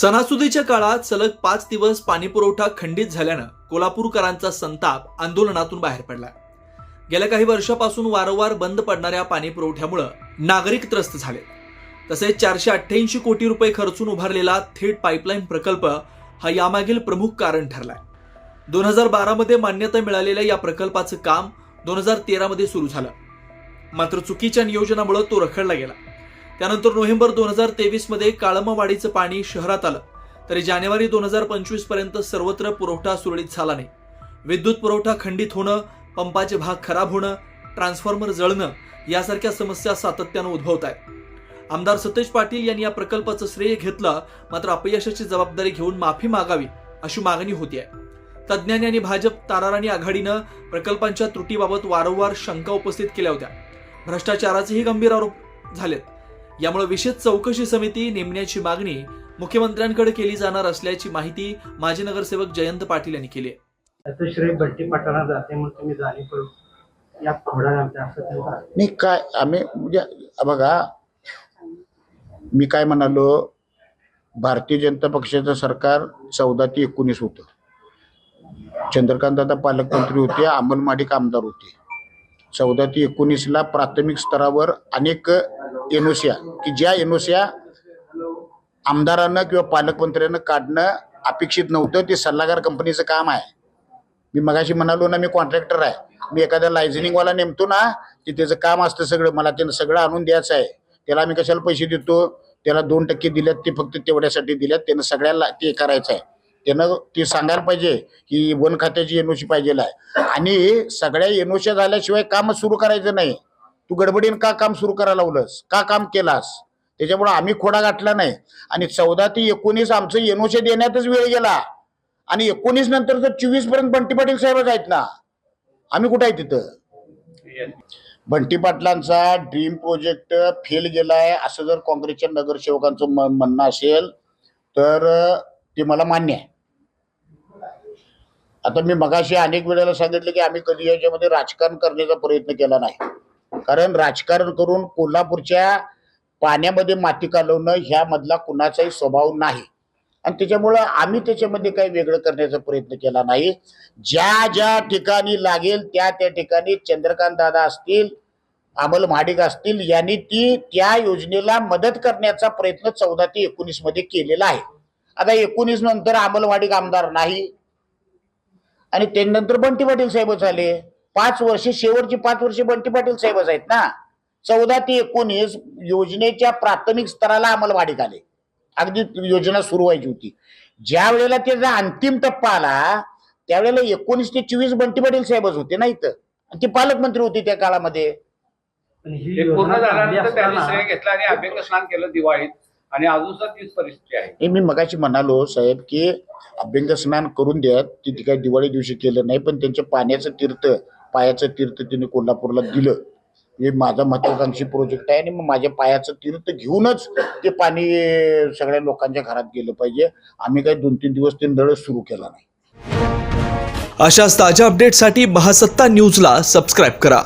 सणासुदीच्या काळात सलग पाच दिवस पाणीपुरवठा खंडित झाल्यानं कोल्हापूरकरांचा संताप आंदोलनातून बाहेर पडला. गेल्या काही वर्षापासून वारंवार बंद पडणाऱ्या पाणीपुरवठ्यामुळं नागरिक त्रस्त झाले. तसेच चारशे अठ्ठ्याऐंशी कोटी रुपये खर्चून उभारलेला थेट पाईपलाईन प्रकल्प हा यामागील प्रमुख कारण ठरलाय. दोन हजार बारामध्ये मान्यता मिळालेल्या या प्रकल्पाचं काम दोन हजार तेरामध्ये सुरू झालं. मात्र चुकीच्या नियोजनामुळे तो रखडला गेला. त्यानंतर नोव्हेंबर दोन हजार तेवीसमध्ये काळमवाडीचं पाणी शहरात आलं. तरी जानेवारी दोन हजार पंचवीसपर्यंत सर्वत्र पुरवठा सुरळीत झाला नाही. विद्युत पुरवठा खंडित होणं पंपाचे भाग खराब होणं ट्रान्सफॉर्मर जळणं यासारख्या समस्या सातत्यानं उद्भवत आहेत. आमदार सतेज पाटील यांनी या प्रकल्पाचं श्रेय घेतलं मात्र अपयशाची जबाबदारी घेऊन माफी मागावी अशी मागणी होती आहे तज्ज्ञांनी आणि भाजप ताराराणी आघाडीनं प्रकल्पांच्या त्रुटीबाबत वारंवार शंका उपस्थित केल्या होत्या. भ्रष्टाचाराचेही गंभीर आरोप झालेत. यामुळे विशेष चौकशी समिती नेमण्याची मागणी मुख्यमंत्र्यांकडे केली जाणार असल्याची माहिती माजी नगरसेवक जयंत पाटील यांनी केली त्याचं श्रेय पाटणा जाते म्हणून तुम्ही जाणीवपूर्वक या असं त्यांचं. नाही काय आम्ही म्हणजे बघा मी काय म्हणालो भारतीय जनता पक्षाचं सरकार चौदा ते एकोणीस होतं. चंद्रकांत दादा पालकमंत्री होते अमल माडिक आमदार होते. चौदा ते एकोणीसला प्राथमिक स्तरावर अनेक एनओस्या की ज्या एनओस्या आमदारांना किंवा पालकमंत्र्यांना काढणं अपेक्षित नव्हतं ते सल्लागार कंपनीचं काम आहे. मी मगाशी म्हणालो ना मी कॉन्ट्रॅक्टर आहे. मी एखाद्या लायझनिंगवाला नेमतो ना की त्याचं काम असतं सगळं मला त्यानं सगळं आणून द्यायचं आहे. त्याला आम्ही कशाला पैसे देतो? त्याला दोन टक्के दिल्यात ते फक्त तेवढ्यासाठी दिल्यात त्यानं सगळ्याला ते करायचं आहे. त्यानं ते सांगायला पाहिजे की वन खात्याची एनओसी पाहिजे आहे. आणि सगळ्या एनओसी झाल्याशिवाय काम सुरू करायचं नाही. तू गडबडीनं का काम सुरू करायला लावलंस? का काम केलास? त्याच्यामुळे आम्ही खोडा गाठला नाही. आणि चौदा ते एकोणीस आमचं एनओसी देण्यातच वेळ गेला. आणि एकोणीस नंतर तर चोवीसपर्यंत बंटी पाटील साहेबच आहेत ना? आम्ही कुठं आहे तिथं? बंटी पाटलांचा ड्रीम प्रोजेक्ट फेल गेलाय. असं जर काँग्रेसच्या नगरसेवकांचं म- म्हणणं असेल तर ते मला मान्य आहे. आता मी मगाशी अनेक वेळेला सांगितलं की आम्ही कधी याच्यामध्ये राजकारण करण्याचा प्रयत्न केला नाही. कारण राजकारण करून कोल्हापूरच्या पाण्यामध्ये माती कालवणं ह्यामधला कुणाचाही स्वभाव नाही. आणि त्याच्यामुळं आम्ही त्याच्यामध्ये काही वेगळं करण्याचा प्रयत्न केला नाही. ज्या ज्या ठिकाणी लागेल त्या त्या ठिकाणी चंद्रकांत दादा असतील अमल महाडिक असतील यांनी ती त्या योजनेला मदत करण्याचा प्रयत्न चौदा ते एकोणीसमध्ये केलेला आहे. आता एकोणीस नंतर अमल महाडिक आमदार नाही. आणि त्यानंतर बंटी पाटील साहेबच आले पाच वर्ष शेवटची पाच वर्ष बंटी पाटील साहेबच आहेत ना. चौदा ते एकोणीस योजनेच्या प्राथमिक स्तराला अंमलवाडीत आले. अगदी योजना सुरू व्हायची होती. ज्या वेळेला त्याचा अंतिम टप्पा आला त्यावेळेला एकोणीस ते चोवीस बंटी पाटील साहेबच होते ना इथं. आणि ते पालकमंत्री होते त्या काळामध्ये. पूर्ण झाल्यानंतर त्यांनी श्रेय घेतलं आणि अभ्यंग स्नान केलं दिवाळीत. आणि अजून सुद्धा तीच परिस्थिती आहे. हे मी मगाशी म्हणालो साहेब की अभ्यंग स्नान करून द्या ते ती काही दिवाळी दिवशी केलं नाही पण त्यांच्या पाण्याचं तीर्थ पायाचं तीर्थ त्यांनी कोल्हापूरला दिलं. हे माझा महत्वाकांक्षी प्रोजेक्ट आहे आणि मग माझ्या पायाचं तीर्थ घेऊनच ते पाणी सगळ्या लोकांच्या घरात गेलं पाहिजे. आम्ही काही दोन तीन दिवस ते नळच सुरू केला नाही. अशाच ताज्या अपडेटसाठी महासत्ता न्यूजला सबस्क्राईब करा.